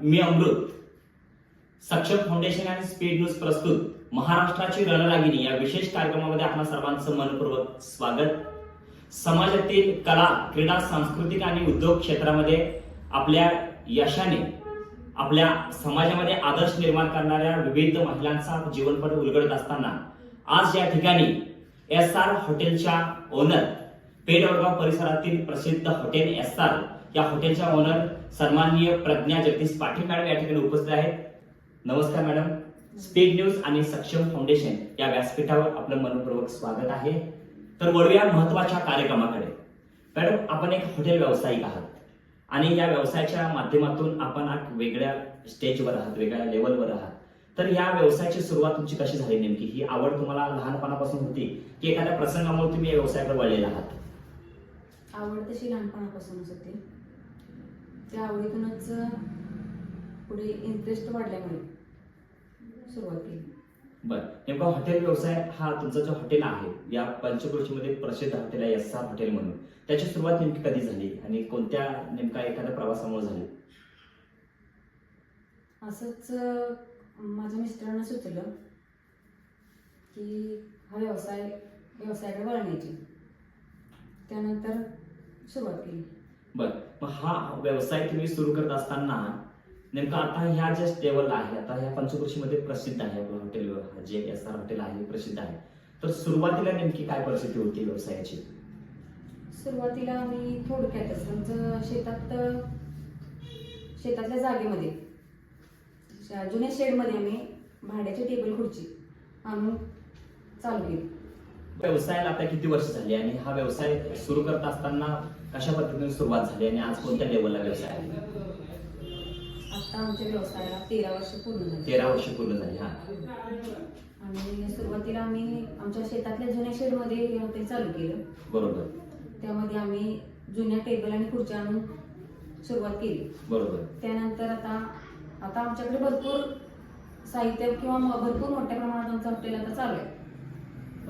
मी अमृत. सक्षम फाउंडेशन आणि speed news प्रस्तुत. महाराष्ट्राची रणरागिनी या विशेष कार्यक्रमामध्ये आपल्या सर्वांचं मनपूर्वक स्वागत. समाजातील कला क्रीडा सांस्कृतिक आणि उद्योग क्षेत्रामध्ये आपल्या यशाने आपल्या समाजामध्ये आदर्श निर्माण करणाऱ्या विविध महिलांचा जीवनपट उलगडत असताना आज या ठिकाणी एस आर हॉटेलच्या ओनर पेडवडगाव परिसरातील प्रसिद्ध हॉटेल एस आर या हॉटेलच्या ओनर सन्माननीय प्रज्ञा जगदीश पाटील मॅडम या ठिकाणी उपस्थित आहेत. नमस्कार मॅडम. स्पीड न्यूज आणि सक्षम फाउंडेशन या व्यासपीठावर आपलं मनपूर्वक स्वागत आहे. तर वळूया महत्त्वाच्या कार्यक्रमाकडे. मॅडम आपण एक हॉटेल व्यावसायिक आहात आणि या व्यवसायाच्या माध्यमातून आपण वेगळ्या स्टेजवर आहात वेगळ्या लेवलवर आहात. तर या व्यवसायाची सुरुवात तुमची कशी झाली नेमकी? ही आवड तुम्हाला लहानपणापासून होती की एखाद्या प्रसंगामुळे तुम्ही या व्यवसायाकडे वळलेला आहात? आवड तशी लहानपणापासूनच होती. त्या आवडीतूनच पुढे इंटरेस्ट वाढल्यामुळे सुरुवात केली. बर. नेमका हॉटेल व्यवसाय हा तुमचा जो हॉटेल आहे या पंचक्रोशीमध्ये प्रसिद्ध हॉटेल आहे एस आर हॉटेल म्हणून. त्याची सुरुवात नेमकी कधी झाली आणि कोणत्या नेमका एखाद्या प्रवासामुळे झाली? असंच माझ्या मिस्टरांना सुचलं की हा व्यवसाय व्यवसायाकडे वळण्याची. त्यानंतर सुरुवात केली. बर. मग हा व्यवसाय तुम्ही सुरू करत असताना नेमका आता ह्या ज्या टेबल आहे आता ह्या पंचकृषीमध्ये प्रसिद्ध आहे आपलं हॉटेल जे एस आर हॉटेल आहे प्रसिद्ध आहे. तर सुरुवातीला नेमकी काय परिस्थिती होती व्यवसायाची? सुरुवातीला आम्ही थोडक्यातच आमचं शेतात शेतातल्या जागेमध्ये जुन्या शेडमध्ये आम्ही भाड्याची टेबल खुर्ची आणून चालू केली. व्यवसायाला आता किती वर्ष झाली आणि हा व्यवसाय सुरू करत असताना कशा पद्धतीने सुरुवात झाली आणि आज कोणत्या लेवलला व्यवसाय आहे? आता आमच्या व्यवसायाला तेरा वर्ष पूर्ण झाली. तेरा वर्ष पूर्ण झाली हा. आणि सुरुवातीला आम्ही आमच्या शेतातल्या जुन्या शेडमध्ये हे हॉटेल चालू केलं. बरोबर. त्यामध्ये आम्ही जुन्या टेबल आणि खुर्च्या आणून सुरुवात केली. बरोबर. त्यानंतर आता आता आमच्याकडे भरपूर साहित्य किंवा भरपूर मोठ्या प्रमाणात आमचं हॉटेल आता चालू आहे.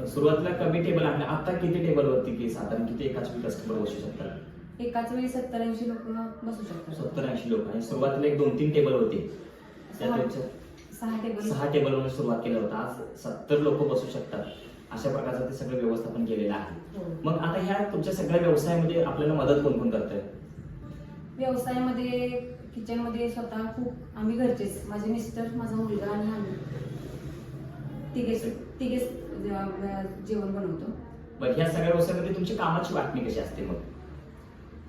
सुरुवातीला कमी टेबल आहे आता किती टेबल वरती की साधारण किती? एकाच वेळी कस्टमर बसू शकतात. एकाच वेळी सत्तर ऐंशी लोक बसू शकतात. सत्तर ऐंशी लोक. आणि सुरुवातीला एक दोन तीन टेबल होते सहा टेबल सहा टेबल सुरुवात केलं होतं. आज सत्तर लोक बसू शकतात. अशा प्रकारचं ते सगळं व्यवस्थापन केलेलं आहे. हो. मग आता ह्या तुमच्या सगळ्या व्यवसायामध्ये आपल्याला मदत कोण कोण करतंय? व्यवसायामध्ये किचनमध्ये स्वतः खूप आम्ही घरचेच. माझे मिस्टर माझा मुलगा आणि आम्ही. तिघेच तिघेच जे- जेवण बनवतो. बरं ह्या सगळ्या व्यवसायामध्ये तुमची कामाची वाटणी कशी असते मग?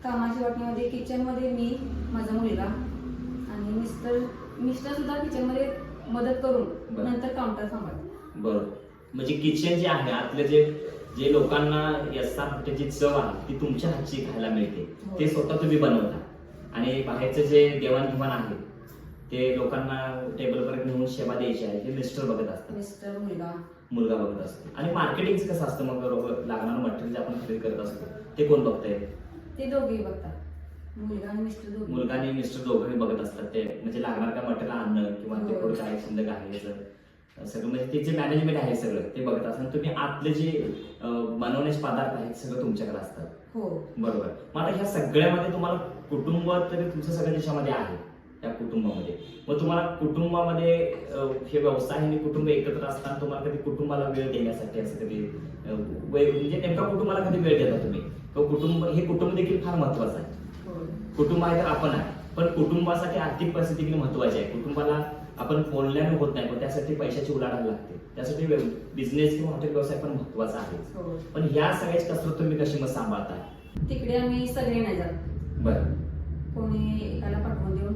कामाच्या वाटणीमध्ये किचनमध्ये मी माझा मुलगा आणि मिस्टर मिस्टर सुद्धा किचनमध्ये मदत करून बरं. नंतर काउंटर सांभाळतात. बरोबर म्हणजे किचन जे आहे आतले जे जे लोकांना यस्ता हॉटेलची चव आहे ती तुमच्या हातची खायला मिळते. हो. ते स्वतः तुम्ही बनवता. आणि बाहेरचं जे देवाणघेवाण आहे ते लोकांना टेबलपर्यंत नेऊन सेवा द्यायची आहे. ते मिस्टर बघत असतात. मिस्टर मुलगा. मुलगा बघत असतो. आणि मार्केटिंगचं कसं असतं मग? बरोबर लागणारं मटेरियल जे आपण खरेदी करत असतो ते कोण बघतंय? ते दोघेही बघतात. मुलगा आणि मिस्टर दोघे मुलगा आणि मिस्टर दोघंही बघत असतात. ते म्हणजे लागणार का मटेरियल आणणं किंवा ते हो. पुढे काय शिल्लक आहे सगळं. म्हणजे ते जे मॅनेजमेंट आहे सगळं ते बघत असतात. तुम्ही आतले जे बनवण्याचे पदार्थ आहेत सगळं तुमच्याकडे असतात. हो. बरोबर. मग आता ह्या सगळ्यामध्ये तुम्हाला कुटुंब तरी तुमचं सगळं त्याच्यामध्ये आहे. त्या कुटुंबामध्ये. मग तुम्हाला कुटुंबामध्ये हे व्यवसाय आणि कुटुंब एकत्र असताना तुम्हाला कधी कुटुंबाला वेळ देण्यासाठी असं कधी म्हणजे नेमका कुटुंबाला कधी वेळ देता तुम्ही? किंवा कुटुंब हे कुटुंब देखील फार महत्वाचं आहे. हो. कुटुंब आहे तर आपण आहे. पण कुटुंबासाठी आर्थिक परिस्थिती किती महत्वाची आहे. कुटुंबाला आपण बोलण्याने होत नाही पण त्यासाठी पैशाची उलाढाल लागते. त्यासाठी बिझनेस किंवा हॉटेल व्यवसाय पण महत्त्वाचा आहे. हो. पण ह्या सगळ्याची कसरत तुम्ही कशी मग सांभाळता? तिकडे आम्ही सगळे नाही जात. बरं. कोणी एकाला पाठवून देऊन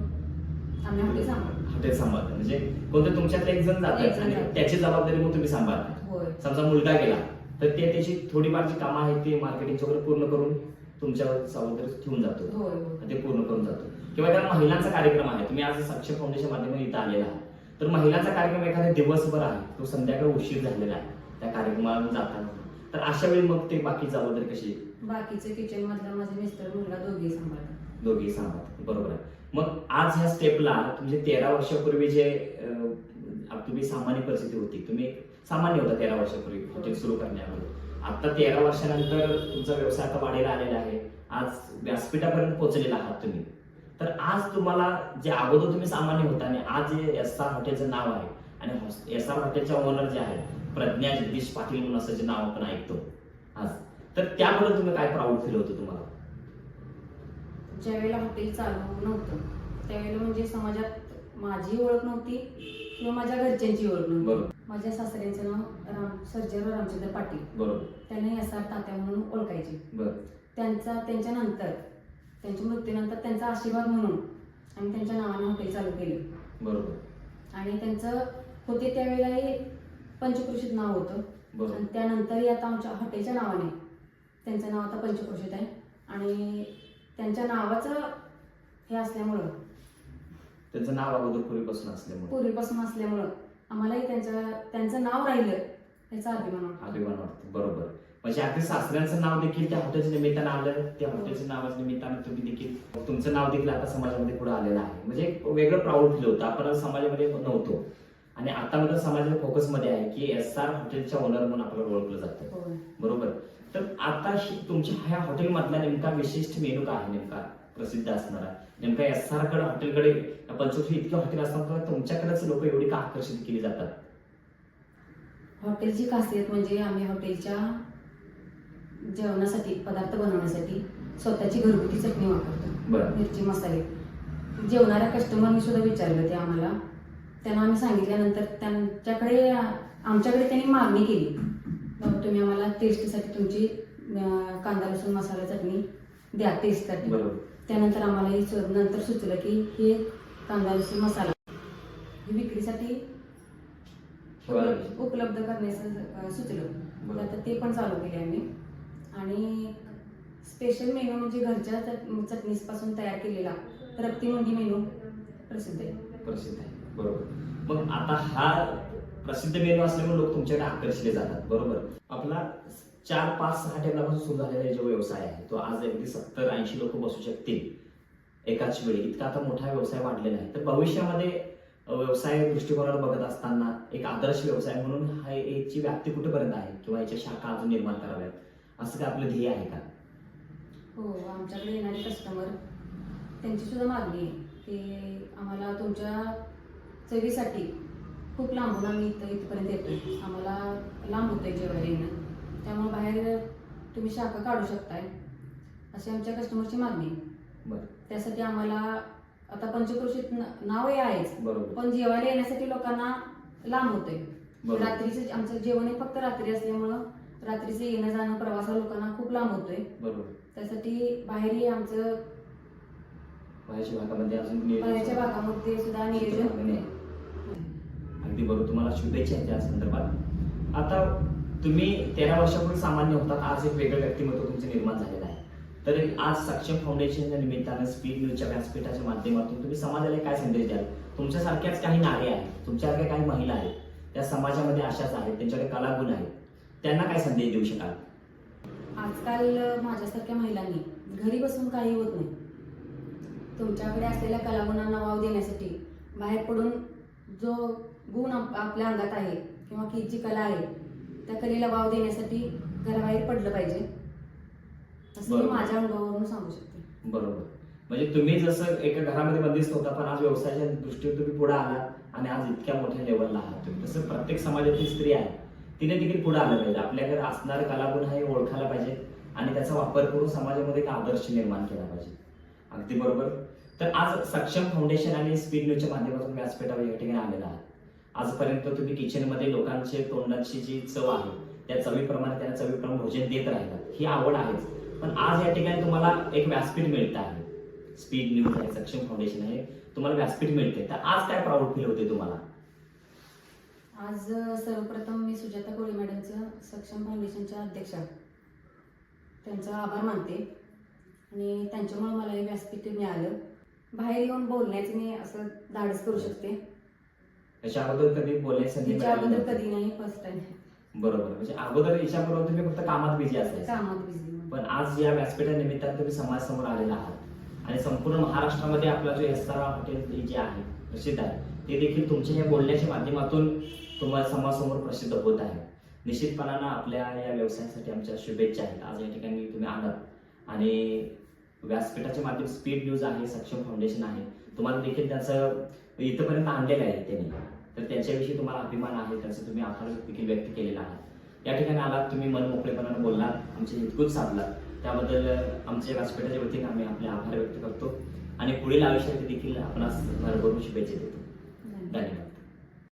हॉटेल सांभाळतो. हॉटेल सांभाळता. म्हणजे कोणतं तुमच्यातले एक जण जातात आणि. त्याची जबाबदारी मग तुम्ही सांभाळता? समजा मुलगा गेला तर ते त्याची थोडीफार जी कामं आहेत ती मार्केटिंगची वगैरे पूर्ण करून तुमच्या जबाबदारी ठेवून जातो. ते पूर्ण करून जातो. किंवा त्या महिलांचा कार्यक्रम आहे. तुम्ही आज सक्षम फाउंडेशन माध्यमातून इथं आलेला आहात. तर महिलांचा कार्यक्रम एखाद्या दिवसभर आहे. तो संध्याकाळी उशीर झालेला आहे. त्या कार्यक्रमाला जाताना. तर अशा वेळी मग ते बाकी जबाबदारी कशी? बाकीचे किचन मधला माझे मिस्टर मुलगा दोघेही सांभाळतात. दोघे सांभाळतात. बरोबर आहे. मग आज ह्या स्टेपला म्हणजे तेरा वर्षापूर्वी जे तुम्ही सामान्य परिस्थिती होती तुम्ही सामान्य होता तेरा वर्षापूर्वी हॉटेल सुरू करण्यापूर्वी आता तेरा वर्षानंतर तुमचा व्यवसाय आता वाढीला आलेला आहे. आज व्यासपीठापर्यंत पोहोचलेला आहात तुम्ही. तर आज तुम्हाला जे अगोदर तुम्ही सामान्य होता आणि आज जे एस आर हॉटेलचं नाव आहे आणि एस आर हॉटेलच्या ओनर जे आहेत प्रज्ञा जगदीश पाटील म्हणून असं जे नाव आपण ऐकतो. आज. तर त्याबद्दल तुम्ही काय प्राऊड फील होतं तुम्हाला? ज्यावेळेला हॉटेल चालू नव्हतं त्यावेळेला म्हणजे समाजात माझी ओळख नव्हती किंवा माझ्या घरच्यांची ओळख नव्हती. बरोबर. माझ्या सासऱ्यांचं नाव राम सर्जेराव रामचंद्र पाटील. बरोबर. आर तात्या म्हणून ओळखायचे. बरं. त्यांचा त्यांच्यानंतर त्यांच्या मृत्यूनंतर त्यांचा आशीर्वाद म्हणून आम्ही त्यांच्या नावाने हॉटेल चालू केले. बरोबर. आणि त्यांचं होते त्यावेळेलाही पंचक्रोशीत नाव होतं. बरोबर. आणि त्यानंतरही आता आमच्या हॉटेलच्या नावाने त्यांचं नाव आता पंचक्रोशीत आहे. आणि त्यांच्या नावाचं हे असल्यामुळं. त्यांचं नाव अगोदर पूर्वीपासून असल्यामुळे. पूर्वीपासून असल्यामुळं आम्हालाही त्यांच्या त्यांचं नाव राहिलं याचा अभिमान वाटतो. अभिमान वाटतो. बरोबर. म्हणजे अगदी सासऱ्यांचं नाव देखील त्या हॉटेलच्या निमित्तानं आलं त्या हॉटेलच्या नावाच्या निमित्तानं तुम्ही देखील तुमचं नाव देखील आता समाजामध्ये पुढे आलेलं आहे. म्हणजे एक वेगळं प्राऊड फील होतं. आपण समाजामध्ये नव्हतो. आणि आता मात्र समाजाच्या फोकसमध्ये आहे की एस आर हॉटेलच्या ओनर म्हणून आपल्याला ओळखलं जातं. बरोबर. तर आता तुमच्या ह्या हॉटेलमधला नेमका विशिष्ट मेनू काय आहे? नेमका प्रसिद्ध असणारा. नेमका एस आरकडे हॉटेलकडे पंचवटी इतके हॉटेल असतात तुमच्याकडेच लोक एवढी का आकर्षित केली जातात? हॉटेलची खासियत म्हणजे आम्ही हॉटेलच्या जेवणासाठी पदार्थ बनवण्यासाठी स्वतःची घरगुती चटणी वापरतो. मिरची मसाले. जेवणाऱ्या कस्टमरनी सुद्धा विचारलं ते आम्हाला. त्यांना आम्ही सांगितल्यानंतर त्यांच्याकडे आमच्याकडे त्यांनी मागणी केली. बाबा तुम्ही आम्हाला टेस्टसाठी तुमची अं, कांदा लसूण मसाला चटणी द्या टेस्टसाठी बरोबर. त्यानंतर आम्हाला हे सु- नंतर सुचलं की हे कांदा लसूण मसाला हे विक्रीसाठी उपलब्ध उपलब्ध करण्याचं अं, सुचलं. तर. आता ते पण चालू केले आम्ही. आणि स्पेशल मेनू म्हणजे घरच्या चट- चटणीपासून तयार केलेला रक्तीमंदी मेनू प्रसिद्ध आहे. प्रसिद्ध आहे. बरोबर. मग आता हा प्रसिद्ध मेनू असल्यामुळे लोक तुमच्याकडे आकर्षले जातात. बरोबर? आपला चार पाच सहा टेबलापासून सुरू झालेला जो व्यवसाय आहे तो आज अगदी सत्तर ऐंशी लोक बसू शकतील एकाच वेळी. इतका आता मोठा व्यवसाय वाढलेला आहे. तर भविष्यामध्ये व्यवसाय दृष्टिकोनावर बघत असताना एक आदर्श व्यवसाय म्हणून हा याची व्याप्ती कुठेपर्यंत आहे? किंवा याच्या शाखा अजून निर्माण कराव्यात? असं काय आपलं ध्येय आहे का? हो आमच्याकडे येणारे कस्टमर त्यांची सुद्धा मागणी आहे की आम्हाला तुमच्या चवीसाठी खूप लांबून आम्ही इथं इथपर्यंत येतो आम्हाला लांब होतंय जेवायला येणं. त्यामुळे बाहेर तुम्ही शाखा काढू शकताय. अशी आमच्या कस्टमरची मागणी आहे. बरं. त्यासाठी आम्हाला आता पंचक्रोशीत न- नावही आहेच. बरोबर. पण जेवायला येण्यासाठी लोकांना लांब होतंय. बरोबर. रात्रीचं आमचं जेवण हे फक्त रात्री असल्यामुळं रात्रीचं येणं जाणं प्रवास हा लोकांना खूप लांब होतोय. बरोबर. त्यासाठी बाहेरही आमचं बाहेरच्या भागामध्ये अजून नियोजन बाहेरच्या भागामध्ये सुद्धा नियोजन भागाने आहे. अगदी बरोबर तुम्हाला शुभेच्छा त्या संदर्भात आता तुम्ही तेरा वर्षापूर्वी सामान्य होतात आज एक वेगळं व्यक्तिमत्व तुमचं निर्माण झालेलं आहे. तर आज सक्षम फाउंडेशनच्या निमित्तानं स्पीड न्यूजच्या व्यासपीठाच्या माध्यमातून तुम्ही समाजाला काय संदेश द्याल? तुमच्यासारख्याच काही नारे आहेत तुमच्यासारख्या काही महिला आहेत त्या समाजामध्ये अशाच आहेत त्यांच्याकडे कलागुण आहेत. त्यांना काय संदेश देऊ शकाल? आजकाल माझ्यासारख्या महिलांनी घरी बसून काही होत नाही. तुमच्याकडे असलेल्या कलागुणांना वाव देण्यासाठी बाहेर पडून जो गुण आप- आपल्या अंगात आहे किंवा की जी कला आहे त्या कलेला वाव देण्यासाठी घराबाहेर पडलं पाहिजे. असं मी बरोबर. माझ्या अनुभवावरून सांगू शकते. बरोबर. म्हणजे तुम्ही जसं एका घरामध्ये बंदिस्त होता पण आज व्यवसायाच्या दृष्टीने तुम्ही पुढे आलात आणि आज इतक्या मोठ्या लेवलला आहात तुम्ही. तसं प्रत्येक समाजातील स्त्री आहे तिने देखील पुढे आलं पाहिजे. आपल्याकडे असणारे कलागुण हे ओळखायला पाहिजे आणि त्याचा वापर करून समाजामध्ये एक आदर्श निर्माण केला पाहिजे. अगदी बरोबर. तर आज सक्षम फाउंडेशन आणि स्पीड न्यूजच्या माध्यमातून व्यासपीठावर या ठिकाणी आलेला आहात. आजपर्यंत तुम्ही किचनमध्ये लोकांचे तोंडाची जी चव आहे त्या चवीप्रमाणे त्यांना चवीप्रमाणे भोजन देत राहिलात ही आवड आहेच. पण आज या ठिकाणी तुम्हाला एक व्यासपीठ मिळत आहे. स्पीड न्यूज आहे सक्षम फाउंडेशन आहे. तुम्हाला व्यासपीठ मिळते. तर आज काय प्राऊड फील होते तुम्हाला? आज सर्वप्रथम मी सुजाता कोळी मॅडमचं सक्षम फाउंडेशनच्या अध्यक्षा त्यांचा आभार मानते. आणि त्यांच्यामुळे मला हे व्यासपीठ मिळालं. बाहेर येऊन बोलण्याचं मी असं धाडस करू शकते. याच्या अगोदर कधी बोलायची संधी तिच्या मिळाली अगोदर नव्हती? कधी नाही फर्स्ट टाइम बरोबर. म्हणजे अगोदर याच्याबरोबर तुम्ही फक्त कामात बिझी असायचे. कामात बिझी पण आज या व्यासपीठा निमित्तानं तुम्ही समाजासमोर आलेला आहात. आणि संपूर्ण महाराष्ट्रामध्ये आपला जो एस्तारा हॉटेल जे आहे प्रसिद्ध आहे ते देखील तुमच्या या बोलण्याच्या माध्यमातून तुम्हाला समाजासमोर प्रसिद्ध होत आहे. निश्चितपणानं आपल्या या व्यवसायासाठी आमच्या शुभेच्छा आहेत. आज या ठिकाणी तुम्ही आलात. आणि व्यासपीठाचे माध्यम स्पीड न्यूज आहे सक्षम फाउंडेशन आहे. तुम्हाला देखील त्याचं इथंपर्यंत आणलेलं आहे त्यांनी. तर त्यांच्याविषयी तुम्हाला अभिमान आहे त्याचा तुम्ही आभार देखील व्यक्त केलेला आहे. या ठिकाणी आलात तुम्ही मन मोकळेपणाने बोललात आमचे हितकूच साधलात. त्याबद्दल आमच्या व्यासपीठाच्या वतीने आम्ही आपले आभार व्यक्त करतो. आणि पुढील आयुष्यात देखील आपणास भरभरून शुभेच्छा देतो. धन्यवाद.